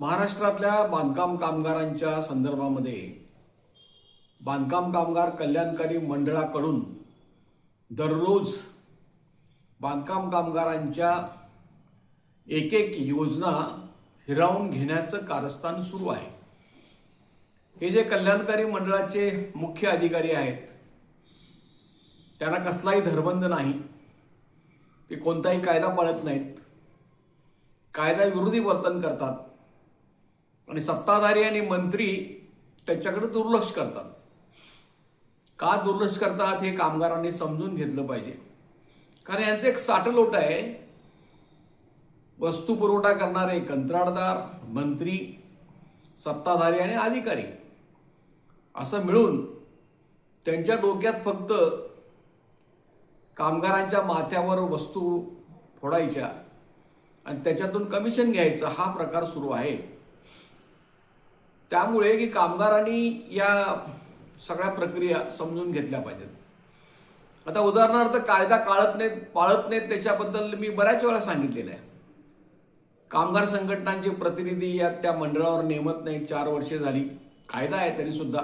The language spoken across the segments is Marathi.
महाराष्ट्रातल्या बांधकाम कामगारांच्या संदर्भामध्ये बांधकाम कामगार कल्याणकारी मंडळाकडून दररोज बांधकाम कामगारांच्या एक एक योजना हिरावून घेण्याचं कारस्थान सुरू आहे. हे जे कल्याणकारी मंडळाचे मुख्य अधिकारी आहेत त्यांना कसलाही धरबंध नाही ते कोणताही कायदा पाळत नाहीत कायदा विरोधी वर्तन करतात आणि सत्ताधारी आणि मंत्री त्याच्याकडे दुर्लक्ष करतात. का दुर्लक्ष करतात हे कामगारांनी समजून घेतलं पाहिजे. कारण यांचं एक साठलोट आहे. वस्तू पुरवठा करणारे कंत्राटदार मंत्री सत्ताधारी आणि अधिकारी. असं मिळून त्यांच्या डोक्यात फक्त कामगारांच्या माथ्यावर वस्तू फोडायच्या आणि त्याच्यातून कमिशन घ्यायचं हा प्रकार सुरू आहे. त्यामुळे की कामगारांनी या सगळ्या प्रक्रिया समजून घेतल्या पाहिजेत. आता उदाहरणार्थ कायदा काळत नाहीत पाळत नाहीत त्याच्याबद्दल मी बऱ्याच वेळा सांगितलेलं आहे. कामगार संघटनांचे प्रतिनिधी या त्या मंडळावर नेमत नाहीत चार वर्षे झाली. कायदा आहे तरी सुद्धा.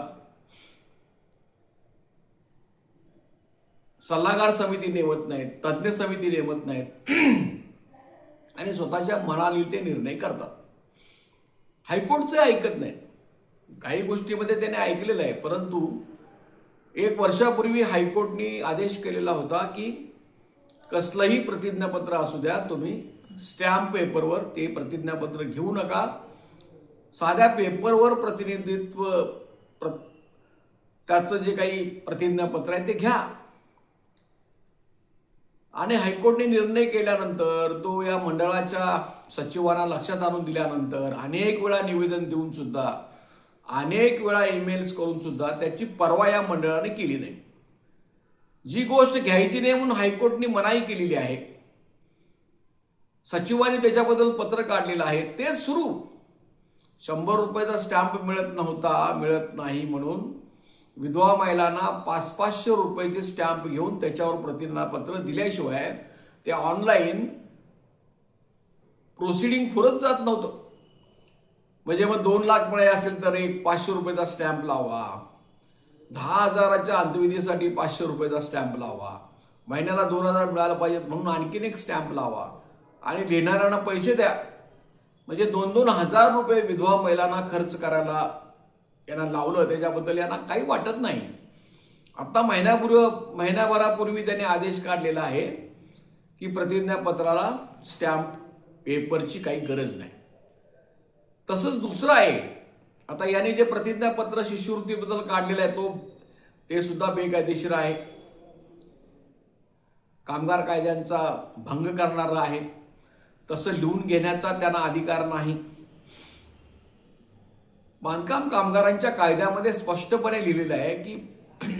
सल्लागार समिती नेमत नाहीत तज्ज्ञ समिती नेमत नाहीत. आणि स्वतःच्या मनाली ते निर्णय करतात. हायकोर्टचे ऐकत नाहीत. काही गोष्टीमध्ये त्याने ऐकलेलं आहे. परंतु एक वर्षापूर्वी हायकोर्टनी आदेश केलेला होता की कसलंही प्रतिज्ञापत्र असू द्या तुम्ही स्टॅम्प पेपरवर ते प्रतिज्ञापत्र घेऊ नका. साध्या पेपरवर प्रतिनिधित्व प्र त्याचं जे काही प्रतिज्ञापत्र आहे ते घ्या. आणि हायकोर्टने निर्णय केल्यानंतर तो या मंडळाच्या सचिवांना लक्षात आणून दिल्यानंतर अनेक वेळा निवेदन देऊन सुद्धा अनेक वेळा ईमेल्स करून सुद्धा त्याची परवा या मंडळाने केली नाही. जी गोष्ट घ्यायची नाही म्हणून हायकोर्टने मनाई केलेली आहे. सचिवांनी त्याच्याबद्दल पत्र काढलेलं आहे. ते सुरू. शंभर रुपयाचा स्टॅम्प मिळत नव्हता मिळत नाही म्हणून विधवा महिलांना पाच पाचशे रुपयाचे स्टॅम्प घेऊन त्याच्यावर प्रतिज्ञापत्र दिल्याशिवाय ते ऑनलाईन प्रोसिडिंग पुरत जात नव्हतं. म्हणजे मग दोन लाख मिळे असेल तर एक पाचशे रुपयाचा स्टॅम्प लावा. दहा हजाराच्या अंत्यविधीसाठी पाचशे रुपयाचा स्टॅम्प लावा. महिन्याला दोन हजार मिळायला पाहिजेत म्हणून आणखीन एक स्टॅम्प लावा. आणि लिहिणाऱ्यांना पैसे द्या. म्हणजे दोन दोन हजार रुपये विधवा महिलांना खर्च करायला यांना लावलं त्याच्याबद्दल यांना काही वाटत नाही. आता महिन्यापूर्व महिन्याभरापूर्वी त्यांनी आदेश काढलेला आहे की प्रतिज्ञापत्राला स्टॅम्प पेपरची काही गरज नाही. तसंच दुसरं आहे. आता याने जे प्रतिज्ञापत्र शिष्यवृत्तीबद्दल काढलेलं आहे तो ते सुद्धा बेकायदेशीर आहे. कामगार कायद्यांचा भंग करणारा आहे. तसं लिहून घेण्याचा त्यांना अधिकार नाही. बांधकाम कामगारांच्या कायद्यामध्ये स्पष्टपणे लिहिलेलं आहे की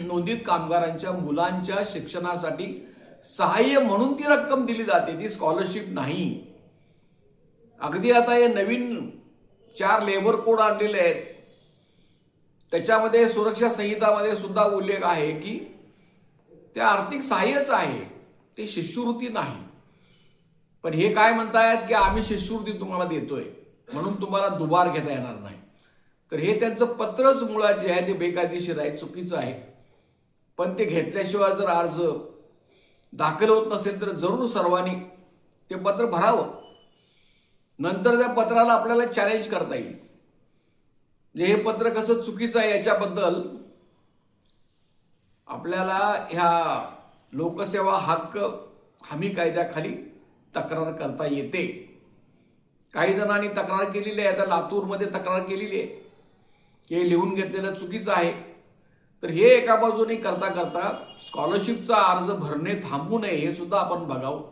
नोंदित कामगारांच्या मुलांच्या शिक्षणासाठी सहाय्य म्हणून ती रक्कम दिली जाते ती स्कॉलरशिप नाही. अगदी आता हे नवीन चार लेबर कोड आणलेले आहेत. त्याच्यामध्ये सुरक्षा संहितामध्ये सुद्धा उल्लेख आहे की ते आर्थिक सहाय्यच आहे ते शिष्यवृत्ती नाही. पण हे काय म्हणतायत की आम्ही शिष्यवृत्ती तुम्हाला देतोय म्हणून तुम्हाला दुबार घेता येणार नाही. तर हे त्यांचं पत्रच मुळात जे आहे ते बेकायदेशीर आहे चुकीचं आहे. पण ते घेतल्याशिवाय जर अर्ज दाखल होत नसेल तर जरूर सर्वांनी ते पत्र भरावं. नंतर त्या पत्राला आपल्याला चॅलेंज करता येईल. म्हणजे हे पत्र कसं चुकीचं आहे याच्याबद्दल आपल्याला ह्या लोकसेवा हक्क हमी कायद्याखाली तक्रार करता येते. काही जणांनी तक्रार केलेली आहे आता लातूरमध्ये तक्रार केलेली आहे. की हे लिहून घेतलेलं चुकीचं आहे. तर हे एका बाजूने करता करता स्कॉलरशिपचा अर्ज भरणे थांबू नये हे सुद्धा आपण बघावं.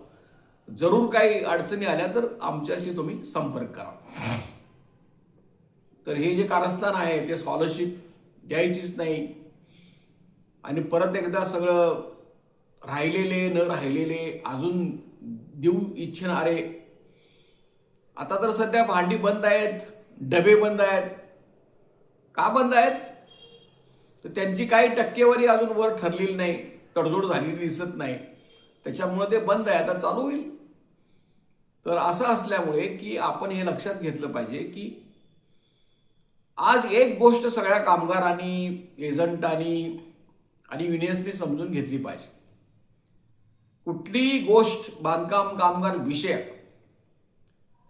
जरूर काही अडचणी आल्या तर आमच्याशी तुम्ही संपर्क करा. तर हे जे कारस्थान आहे ते स्कॉलरशिप द्यायचीच नाही. आणि परत एकदा सगळं राहिलेले न राहिलेले अजून देऊ इच्छिणारे. आता तर सध्या भांडी बंद आहेत डबे बंद आहेत. का बंद आहेत? तर त्यांची काही टक्केवारी अजून वर ठरलेली नाही तडजोड झालेली दिसत नाही. त्याच्यामुळे ते बंद आहे. आता चालू होईल. तर असं असल्यामुळे की आपण हे लक्षात घेतलं पाहिजे की आज एक गोष्ट सगळ्या कामगारांनी एजंटांनी आणि युनियन्सनी समजून घेतली पाहिजे. कुठलीही गोष्ट बांधकाम कामगार विषयक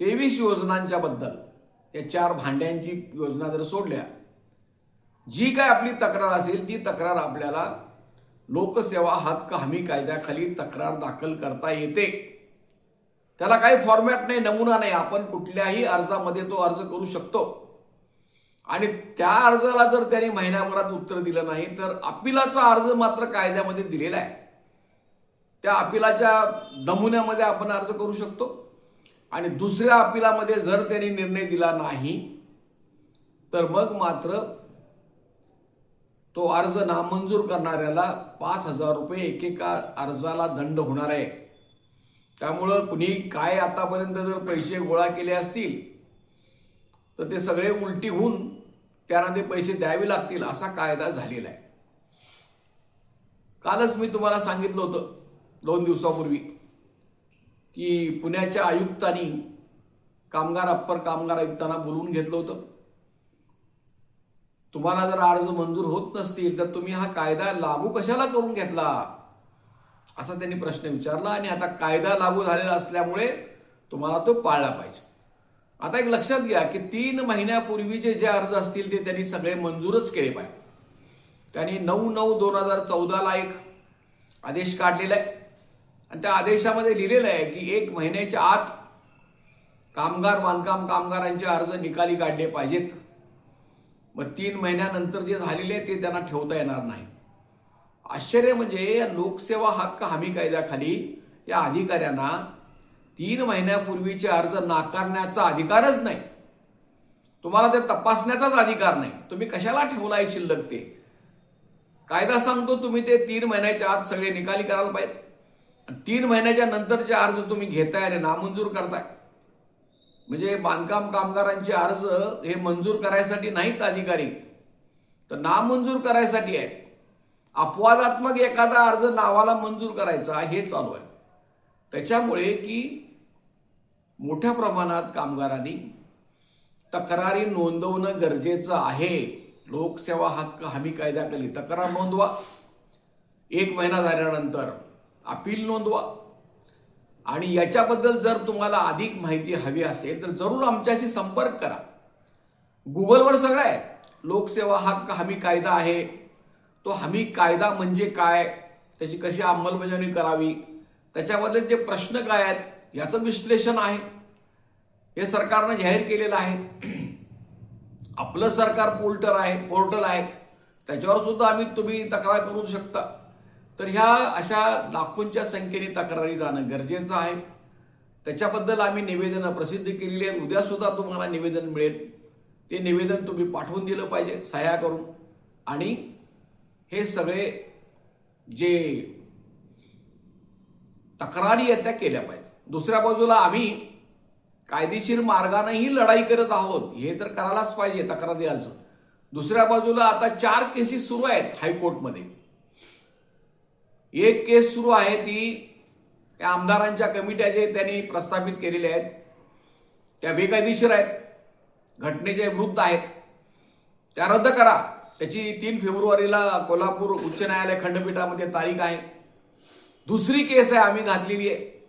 तेवीस योजनांच्या बद्दल या चार भांड्यांची योजना जर सोडल्या जी काय आपली तक्रार असेल ती तक्रार आपल्याला लोकसेवा हक्क हमी कायद्याखाली तक्रार दाखल करता येते. त्याला काही फॉर्मॅट नाही नमुना नाही. आपण कुठल्याही अर्जामध्ये तो अर्ज करू शकतो. आणि त्या अर्जाला जर त्याने महिन्याभरात उत्तर दिलं नाही तर अपिलाचा अर्ज मात्र कायद्यामध्ये दिलेला आहे. त्या अपिलाच्या नमुन्यामध्ये आपण अर्ज करू शकतो. आणि दुसऱ्या अपिलामध्ये जर त्यांनी निर्णय दिला नाही तर मग मात्र तो अर्ज नामंजूर करणाऱ्याला पाच हजार रुपये एकेका अर्जाला दंड होणार आहे. त्यामुळं कुणी काय आतापर्यंत जर पैसे गोळा केले असतील तर ते सगळे उलटी होऊन त्यांना ते पैसे द्यावे लागतील असा कायदा झालेला आहे. कालच मी तुम्हाला सांगितलं होतं दोन दिवसापूर्वी की पुण्याच्या आयुक्तांनी कामगार अप्पर कामगार आयुक्तांना बोलवून घेतलं होतं. तुम्हाला जर अर्ज मंजूर होत नसतील तर तुम्ही हा कायदा लागू कशाला करून घेतला? असा त्यांनी प्रश्न विचारला आणि आता कायदा लागू झालेला असल्यामुळे तुम्हाला तो पाळला पाहिजे. आता एक लक्षात घ्या की तीन महिन्यापूर्वीचे जे अर्ज असतील ते त्यांनी सगळे मंजूरच केले पाहिजे. त्यांनी नऊ नऊ दोन हजार चौदाला एक आदेश काढलेला आहे. आणि त्या आदेशामध्ये लिहिलेलं आहे की एक महिन्याच्या आत कामगार बांधकाम कामगारांचे अर्ज निकाली काढले पाहिजेत. मग तीन महिन्यानंतर जे झालेले ते त्यांना ठेवता येणार नाही. आश्चर्य म्हणजे लोकसेवा हक्क हमी कायद्याखाली या अधिकाऱ्यांना तीन महिन्यापूर्वीचे अर्ज नाकारण्याचा अधिकारच नाही. तुम्हाला ते तपासण्याचाच अधिकार नाही. तुम्ही कशाला ठेवलाय शिल्लक ते? कायदा सांगतो तुम्ही ते तीन महिन्याच्या आत सगळे निकाली करायला पाहिजे. आणि तीन महिन्याच्या नंतरचे अर्ज तुम्ही घेताय आणि नामंजूर करताय. म्हणजे बांधकाम कामगारांचे अर्ज हे मंजूर करायसाठी नाहीत अधिकारी. तर नामंजूर करायसाठी आहे. अपवादात्मक एखादा अर्ज नावाला मंजूर करायचा हे चालू आहे. त्याच्यामुळे की मोठ्या प्रमाणात कामगारांनी तक्रारी नोंदवणं गरजेचं आहे. लोकसेवा हक्क हमी कायद्याखाली तक्रार नोंदवा. एक महिना झाल्यानंतर अपील नोंदवा. आणि याच्याबद्दल जर तुम्हाला अधिक माहिती हवी असेल तर जरूर आमच्याशी संपर्क करा. गुगलवर सगळं आहे. लोकसेवा हक्क हमी कायदा आहे. तो हमी कायदा म्हणजे काय? त्याची कशी अंमलबजावणी करावी? त्याच्यामधले जे प्रश्न काय आहेत याचं विश्लेषण आहे. हे सरकारनं जाहीर केलेलं आहे. आपलं सरकार पोर्टल आहे पोर्टल आहे. त्याच्यावर सुद्धा आम्ही तुम्ही तक्रार करू शकता. तर ह्या अशा लाखोंच्या संख्येने तक्रारी जाणं गरजेचं आहे. त्याच्याबद्दल आम्ही निवेदनं प्रसिद्ध केलेली आहेत. उद्यासुद्धा तुम्हाला निवेदन मिळेल. ते निवेदन तुम्ही पाठवून दिलं पाहिजे सह्या करून. आणि हे सगळे जे तक्रारी आहेत त्या केल्या पाहिजे दुसऱ्या बाजूला आम्ही कायदेशीर मार्गानेही लढाई करत आहोत. हे तर करायलाच पाहिजे तक्रारी अर्ज दुसऱ्या बाजूला आता चार केसेस सुरू आहेत हायकोर्टमध्ये. एक केस सुरू आहे ती त्या आमदारांच्या कमिट्या जे त्यांनी प्रस्थापित केलेल्या आहेत. त्या बेकायदेशीर आहेत. घटनेचे वृत्त आहेत. त्या रद्द करा. त्याची तीन फेब्रुवारीला कोल्हापूर उच्च न्यायालय खंडपीठामध्ये तारीख आहे. दुसरी केस आहे आम्ही घातलेली आहे.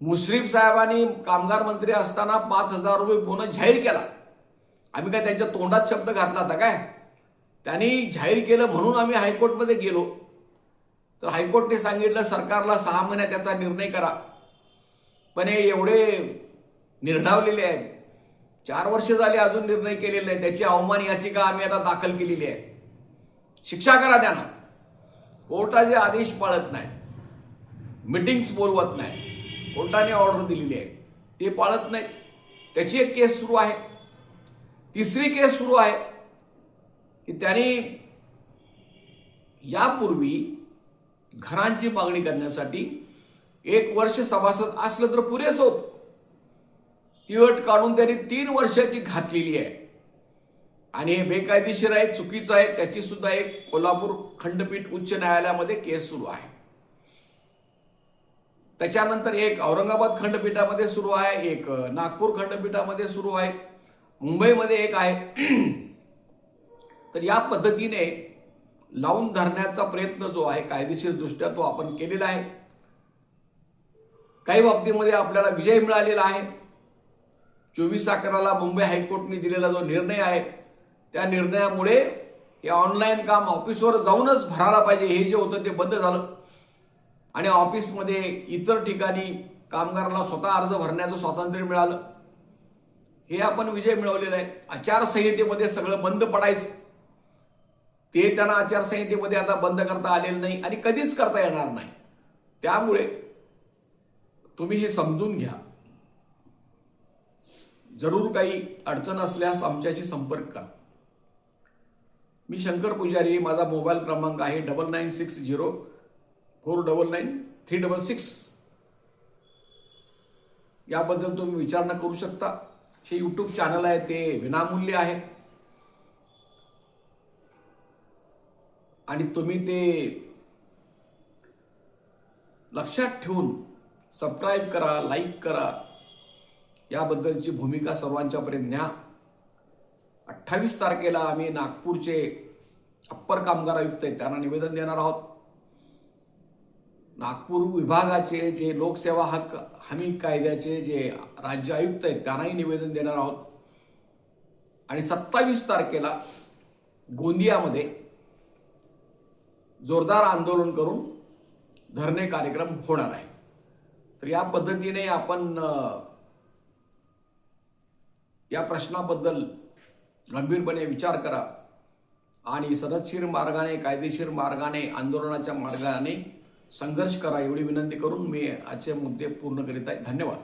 मुश्रीफ साहेबांनी कामगार मंत्री असताना पाच हजार रुपये बोनस जाहीर केला. आम्ही काय त्यांच्या तोंडात शब्द घातला होता काय? त्यांनी जाहीर केलं म्हणून आम्ही हायकोर्टमध्ये गेलो. तर हायकोर्टने सांगितलं सरकारला सहा महिन्यात त्याचा निर्णय करा. पण हे एवढे निर्ढावलेले आहेत. चार वर्ष झाली अजून निर्णय केलेले नाही. त्याची अवमान याचिका आम्ही आता दाखल केलेली आहे. शिक्षा करा त्यांना. कोर्टाचे आदेश पाळत नाही मिटिंग्स बोलवत नाही कोर्टाने ऑर्डर दिलेली आहे. ते पाळत नाही त्याची एक केस सुरू आहे. तिसरी केस सुरू आहे की त्यांनी यापूर्वी घरांची मागणी करण्यासाठी एक वर्ष सभासद असलं तर पुरेस होत. ती अट काढून त्यांनी तीन वर्षाची घातलेली आहे. आणि हे बेकायदेशीर आहे चुकीचं आहे त्याची सुद्धा एक कोल्हापूर खंडपीठ उच्च न्यायालयामध्ये केस सुरू आहे. त्याच्यानंतर एक औरंगाबाद खंडपीठामध्ये सुरू आहे एक नागपूर खंडपीठामध्ये सुरू आहे मुंबईमध्ये एक आहे. तर या पद्धतीने लावून धरण्याचा प्रयत्न जो आहे कायदेशीरदृष्ट्या तो आपण केलेला आहे. काही बाबतीमध्ये आपल्याला विजय मिळालेला आहे. चोवीस अकराला मुंबई हायकोर्टने दिलेला जो निर्णय आहे त्या निर्णयामुळे हे ऑनलाईन काम ऑफिसवर जाऊनच भरायला पाहिजे हे जे होतं ते बंद झालं. आणि ऑफिसमध्ये इतर ठिकाणी कामगारांना स्वतः अर्ज भरण्याचं स्वातंत्र्य मिळालं. हे आपण विजय मिळवलेला आहे. आचारसंहितेमध्ये सगळं बंद पडायचं. ते त्यांना आचारसंहितेमध्ये आता बंद करता आलेलं नाही आणि कधीच करता येणार नाही. त्यामुळे तुम्ही हे समजून घ्या. जरूर काही अडचण असल्यास आमच्याशी संपर्क करा. मी शंकर पुजारी माझा मोबाईल क्रमांक आहे double nine six zero four double nine three double six. याबद्दल तुम्ही विचारणा करू शकता. हे यूट्यूब चॅनल आहे ते विनामूल्य आहे. आणि तुम्ही ते लक्षात ठेवून सबस्क्राईब करा लाईक करा याबद्दलची भूमिका सर्वांच्यापर्यंत न्या. अठ्ठावीस तारखेला आम्ही नागपूरचे अप्पर कामगार आयुक्त आहेत त्यांना निवेदन देणार आहोत. नागपूर विभागाचे जे लोकसेवा हक्क हमी कायद्याचे जे राज्य आयुक्त आहेत त्यांनाही निवेदन देणार आहोत. आणि सत्तावीस तारखेला गोंदियामध्ये जोरदार आंदोलन करून धरणे कार्यक्रम होणार आहे. तर या पद्धतीने आपण या प्रश्नाबद्दल गंभीरपणे विचार करा. आणि सदतशीर मार्गाने कायदेशीर मार्गाने आंदोलनाच्या मार्गाने संघर्ष करा एवढी विनंती करून मी आजचे मुद्दे पूर्ण करीत आहे. धन्यवाद.